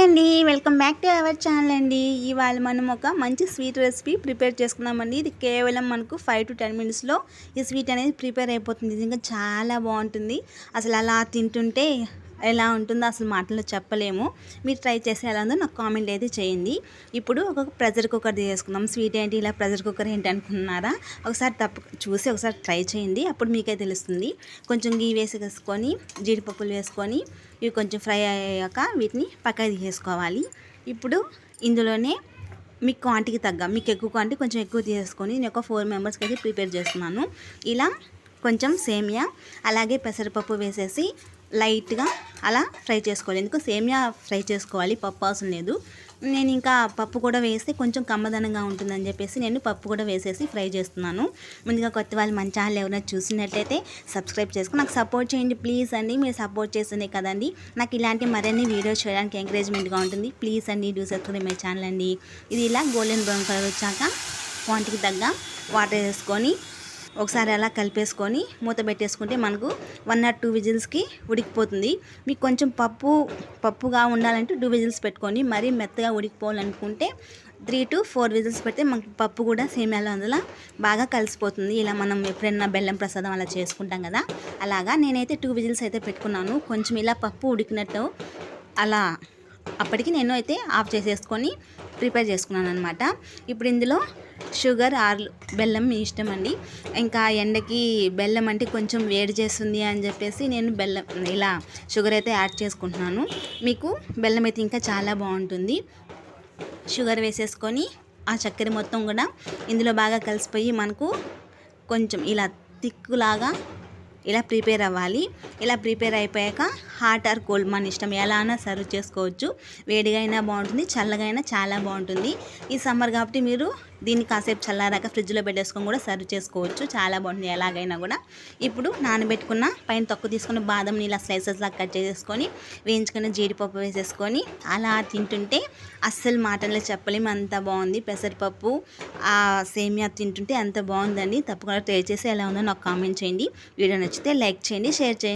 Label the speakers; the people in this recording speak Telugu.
Speaker 1: హాయ్ అండి. Welcome back to our channel అండి. ఇవాళ మనం ఒక మంచి స్వీట్ రెసిపీ ప్రిపేర్ చేసుకున్నామండి ఇది కేవలం మనకు ఫైవ్ టు టెన్ మినిట్స్లో ఈ స్వీట్ అనేది ప్రిపేర్ అయిపోతుంది. నిజంగా చాలా బాగుంటుంది. అసలు అలా తింటుంటే ఎలా ఉంటుందో అసలు మాటల్లో చెప్పలేము. మీరు ట్రై చేసి ఎలా ఉందో నాకు కామెంట్ అయితే చేయండి. ఇప్పుడు ఒక ప్రెషర్ కుక్కర్ చేసుకుందాం స్వీట్ ఏంటి? ఇలా ప్రెషర్ కుక్కర్ ఏంటి అనుకుంటున్నారా? ఒకసారి తప్పు చూసి ఒకసారి ట్రై చేయండి. అప్పుడు మీకే తెలుస్తుంది. కొంచెం గీ వేసుకొని జీడిపప్పులు వేసుకొని ఇవి కొంచెం ఫ్రై అయ్యాక వీటిని పక్కకి తీసేసుకోవాలి. ఇప్పుడు ఇందులోనే మీ క్వాంటిటీకి తగ్గ మీకు ఎక్కువ క్వాంటిటీ కొంచెం ఎక్కువ తీసుకొని నేను ఒక ఫోర్ మెంబర్స్కి అయితే ప్రిపేర్ చేస్తున్నాను. ఇలా కొంచెం సేమియా అలాగే పెసరపప్పు వేసేసి లైట్గా అలా ఫ్రై చేసుకోవాలి. ఎందుకు సేమియా ఫ్రై చేసుకోవాలి పప్పు అవసరం లేదు. నేను ఇంకా పప్పు కూడా వేస్తే కొంచెం కమ్మదనంగా ఉంటుందని చెప్పేసి నేను పప్పు కూడా వేసేసి ఫ్రై చేస్తున్నాను. ముందుగా కొత్త వాళ్ళు మంచి ఛానల్ ఎవరైనా చూసినట్లయితే సబ్స్క్రైబ్ చేసుకుని నాకు సపోర్ట్ చేయండి ప్లీజ్ అండి. మీరు సపోర్ట్ చేస్తేనే కదండి. నాకు ఇలాంటి మరిన్ని వీడియోస్ చేయడానికి ఎంకరేజ్మెంట్గా ఉంటుంది. ప్లీజ్ అండి డూ సబ్స్క్రైబ్ మై ఛానల్ అండి. ఇది ఇలా గోల్డెన్ బ్రౌన్ కలర్ వచ్చాక క్వాంటిటీకి తగ్గ వాటర్ వేసుకొని ఒకసారి అలా కలిపేసుకొని మూత పెట్టేసుకుంటే మనకు వన్ ఆర్ టూ విజిల్స్కి ఉడికిపోతుంది. మీకు కొంచెం పప్పు పప్పుగా ఉండాలంటే టూ విజిల్స్ పెట్టుకొని మరీ మెత్తగా ఉడికిపోవాలనుకుంటే త్రీ టు ఫోర్ విజిల్స్ పెడితే మనకు పప్పు కూడా సేమియాలో అందులో బాగా కలిసిపోతుంది. ఇలా మనం ఎప్పుడైనా బెల్లం ప్రసాదం అలా చేసుకుంటాం కదా. అలాగా నేనైతే టూ విజిల్స్ అయితే పెట్టుకున్నాను. కొంచెం ఇలా పప్పు ఉడికినట్టు అలా అప్పటికి నేను అయితే ఆఫ్ చేసేసుకొని ప్రిపేర్ చేసుకున్నాను అనమాట ఇప్పుడు ఇందులో షుగర్ ఆర్ బెల్లం మీ ఇష్టం అండి. ఇంకా ఎండకి బెల్లం అంటే కొంచెం వేడి చేస్తుంది అని చెప్పేసి నేను బెల్లం ఇలా షుగర్ అయితే యాడ్ చేసుకుంటున్నాను. మీకు బెల్లం అయితే ఇంకా చాలా బాగుంటుంది. షుగర్ వేసేసుకొని ఆ చక్కెర మొత్తం కూడా ఇందులో బాగా కలిసిపోయి మనకు కొంచెం ఇలా తిక్కులాగా ఇలా ప్రిపేర్ అవ్వాలి ఇలా ప్రిపేర్ అయిపోయాక హాట్ ఆర్ కోల్డ్ మన ఇష్టం ఎలా అయినా సర్వ్ చేసుకోవచ్చు. వేడిగా అయినా బాగుంటుంది చల్లగా అయినా చాలా బాగుంటుంది. ఈ సమ్మర్ కాబట్టి మీరు దీన్ని కాసేపు చల్లారాక ఫ్రిడ్జ్లో పెట్టేసుకొని కూడా సర్వ్ చేసుకోవచ్చు. చాలా బాగుంటుంది ఎలాగైనా కూడా. ఇప్పుడు నానబెట్టుకున్న పైన తక్కువ తీసుకున్న బాదం నీళ్ళ స్లైసెస్ లాగా కట్ చేసేసుకొని వేయించుకున్న జీడిపప్పు వేసేసుకొని అలా తింటుంటే అస్సలు మాటల్లో చెప్పలేము అంత బాగుంది. పెసరపప్పు సేమియా తింటుంటే అంత బాగుందండి. తప్పకుండా ట్రై చేసి ఎలా ఉందో నాకు కామెంట్ చేయండి. వీడియో నచ్చితే లైక్ చేయండి షేర్ చేయండి.